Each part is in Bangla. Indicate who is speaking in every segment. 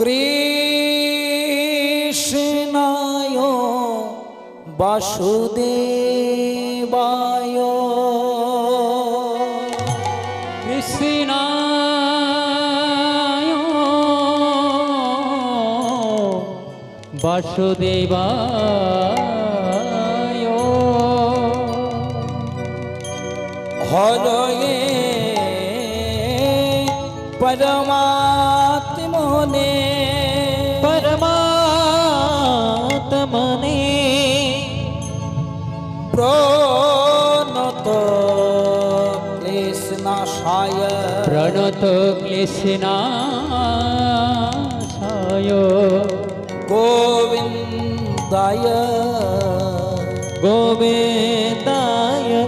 Speaker 1: কৃষ্ণায় বাসুদেবায়
Speaker 2: কৃষ্ণায় বাসুদেবায়
Speaker 1: হরয়ে পরমা ને
Speaker 2: પરમાત્મને
Speaker 1: પ્રણત ક્લેશનાશાય
Speaker 2: પ્રણત ક્લેશનાશાય
Speaker 1: ગોવિંદાય
Speaker 2: ગોવિંદાય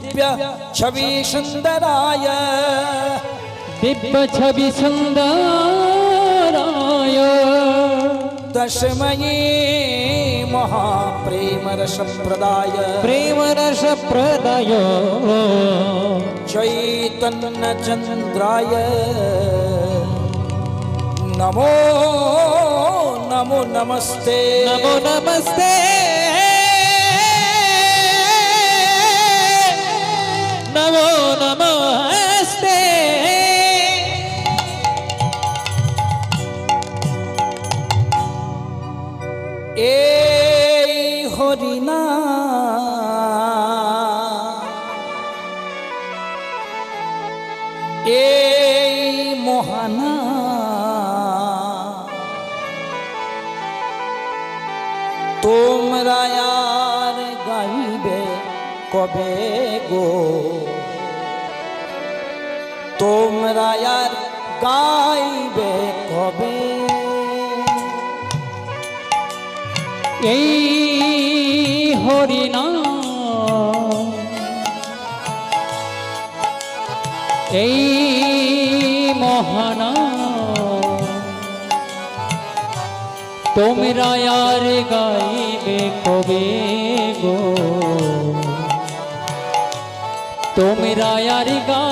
Speaker 1: दिव्य छवि सुंदराय
Speaker 2: दिव्य छवि सुंदराय
Speaker 1: दशमयी महाप्रेमरसप्रदाय
Speaker 2: प्रेमरसप्रदाय
Speaker 1: चैतन्यचन्द्राय नमो नमो नमस्ते
Speaker 2: नमो नमस्ते
Speaker 1: রায়ার গাইবে কবে
Speaker 2: এই হরিণা এই মহানা তোমরা আর গাইবে কবে গো তোমরা আর গা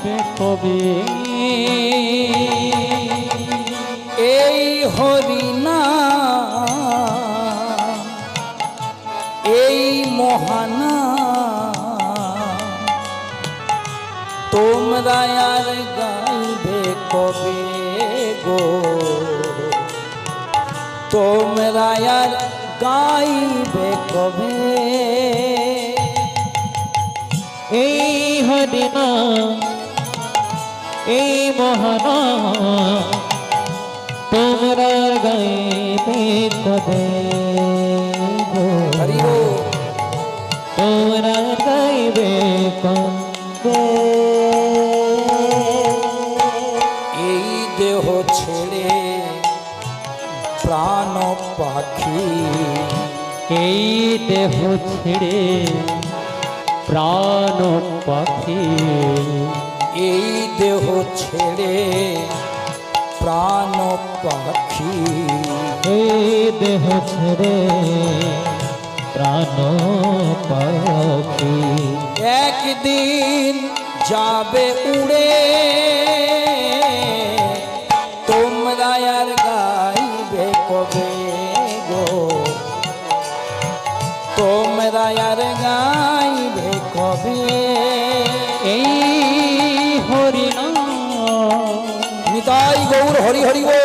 Speaker 2: আসবে কবে এই হরিণা এই মহানা তোমরা আর গাইবে কবে গো তোমরা আর গাইবে কবে এই হরিণা এই মহানা তোমরা গাইতে কবে তোমরা গাইবে কবে
Speaker 1: এই দেহ ছেড়ে প্রাণ পাখি
Speaker 2: এই দেহ ছেড়ে প্রাণ পাখি
Speaker 1: এই ছেড়ে প্রাণ পাখি
Speaker 2: এ দেহ ছেড়ে প্রাণ পাখি
Speaker 1: একদিন যাবে উড়ে তোমরা আর গাইবে কবে গো তোমরা আর গাইবে কবে নিতাই গৌর হরি হরি গো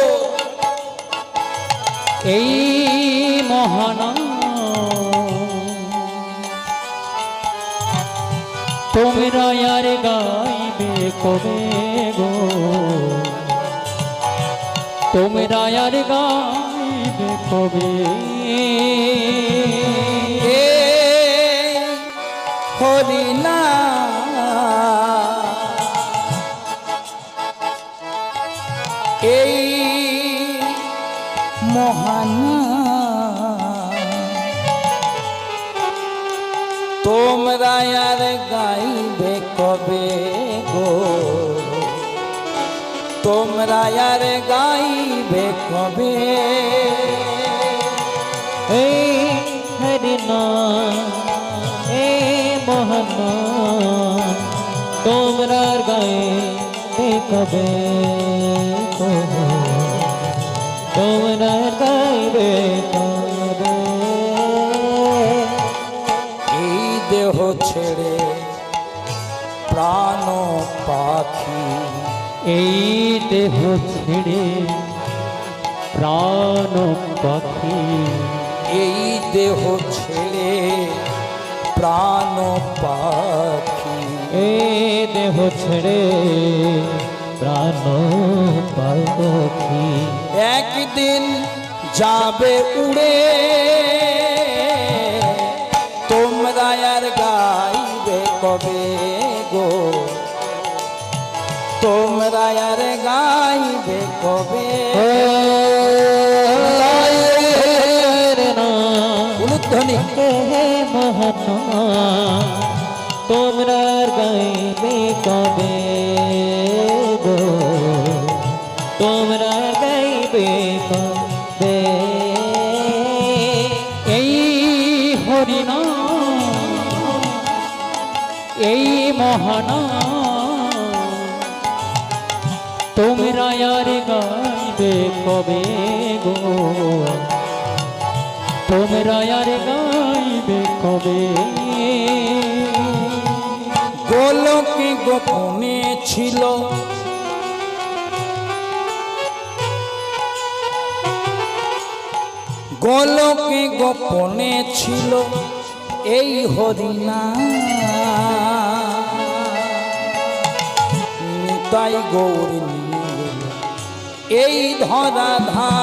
Speaker 2: এই মহান তোমরা আর গাইবে কবে গো তোমরা আর গাইবে কবে হরি না এই মহান তোমরা আর গাইবে কবে গো তোমরা আর গাইবে কবে এই হরিনা এ মহানা তোমরা গাইবে কবে তুমি তোমরা কাইবে
Speaker 1: এই দেহ ছেড়ে প্রাণ পাখি
Speaker 2: এই দেহ ছেড়ে প্রাণ পাখি
Speaker 1: এই দেহ ছেড়ে প্রাণ পাখি
Speaker 2: এই দেহ ছেড়ে প্রাণ পাখি
Speaker 1: একদিন যাবে উড়ে তোমরা আর গাইবে কবে গো তোমরা আর গাইবে কবে
Speaker 2: ধ্বনি হে মোহন তোমরা গাইবে এই হরিণ এই মহান তোমরা আর গাইবে কবে গো তোমরা আর গাইবে কবে গোলকে গোপনে ছিল গলকে গোপনে ছিল এই হরিণা নিতাই গৌরী এই ধরা ধা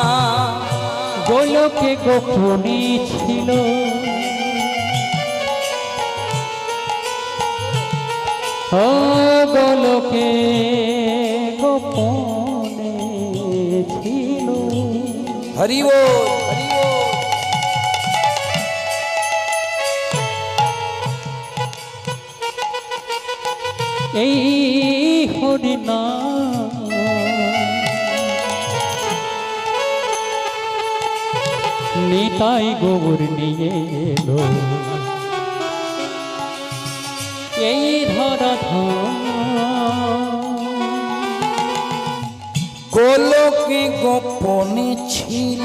Speaker 2: গোলকে গোপনে ছিল গোলকে গোপনে ছিল হরিও এই হরিণা নিতাই গোবর নিয়ে এলো এই ধরা গোলকে গোপনে ছিল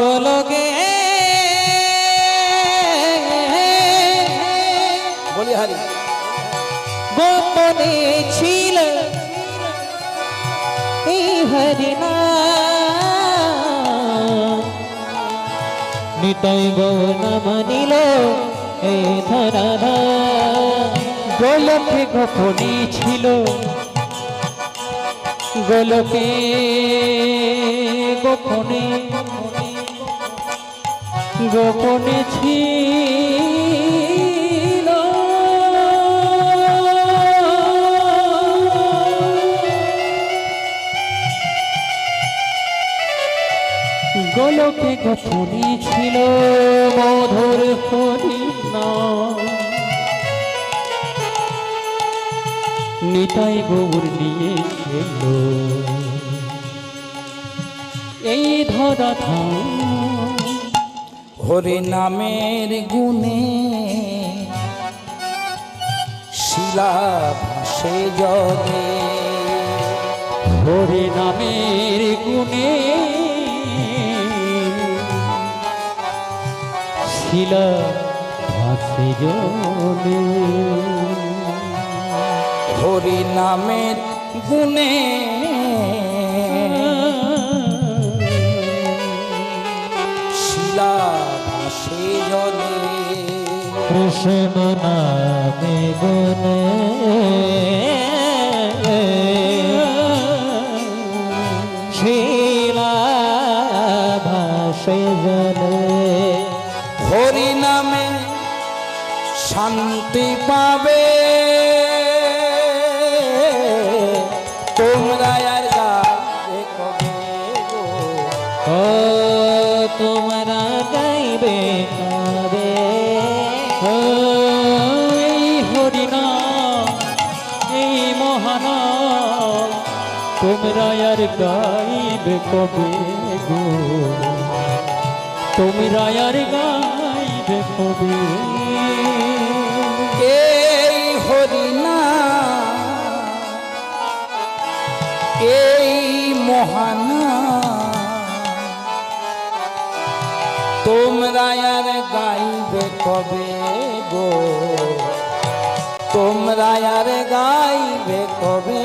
Speaker 2: গোলকে বলিহারি গোপনে ছিল এই হরিনা নিতাই গৌর মানিল এ ধরা গোলকে গোপনে ছিল গোলকে গোপনে গোপনে ছিল গোলকে গোপনে ছিল মধুর হরিণা নিতাই গৌর নিয়েছিল এই ধরা ধাম হরি নামের গুণে শিলা ভাসে জগে হরি নামের গুণে শিলা ভাসে জগে হরি নামের গুণে কৃষ্ণ নামে গুণে শিলা হরি নামে শান্তি পাবে তোমরা আর গাইবে কবে গো তোমরা আর গাইবে কবে কে হরিণা এই মহানা তোমরা আর গাইবে কবে গো তোমরা আর গাইবে কবে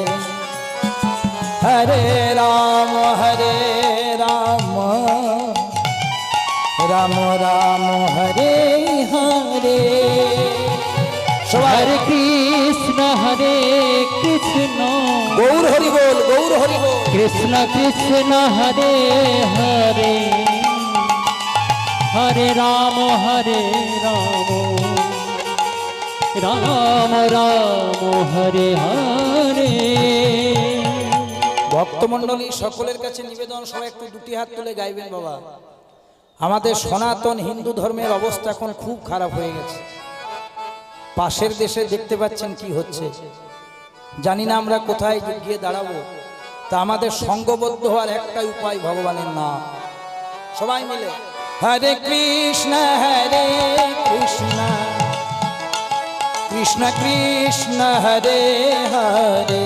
Speaker 1: হরে রাম হরে রাম রাম রাম হরে হরে হরে কৃষ্ণ হরে কৃষ্ণ গৌর হরি বল গৌর হরি বল কৃষ্ণ কৃষ্ণ হরে হরে হরে রাম হরে রাম রাম রাম হরে হরে ভক্তমন্ডলী সকলের কাছে নিবেদন সবাই একটু দুটি হাত তুলে গাইবেন বাবা আমাদের সনাতন হিন্দু ধর্মের অবস্থা এখন খুব খারাপ হয়ে গেছে পাশের দেশে দেখতে পাচ্ছেন কি হচ্ছে জানি না আমরা কোথায় গিয়ে দাঁড়াবো তা আমাদের সঙ্গবদ্ধ হওয়ার একটাই উপায় ভগবানের নাম সবাই মিলে হরে কৃষ্ণ হরে কৃষ্ণ কৃষ্ণ কৃষ্ণ হরে হরে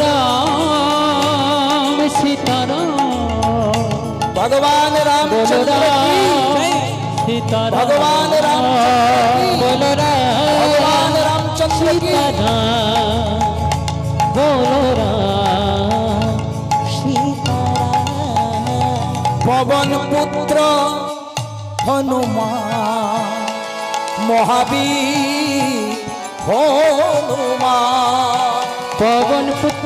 Speaker 2: রাম সীতারাম
Speaker 1: ভগবান রাম রাম সীতারাম ভগবান রাম বল রাম রামচন্দ্র
Speaker 2: সীতারাম বল রাম সীতারাম
Speaker 1: পবন পুত্র হনুমান মহাবীর হনুমান
Speaker 2: পবন পুত্র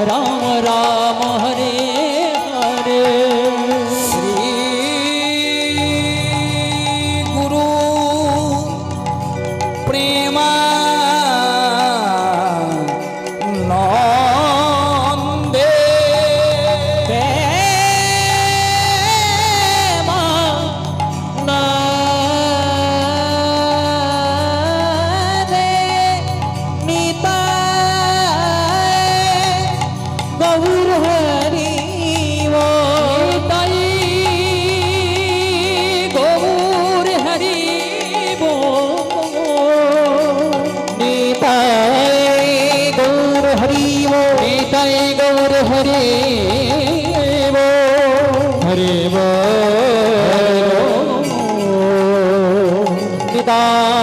Speaker 2: राम राम हरे ta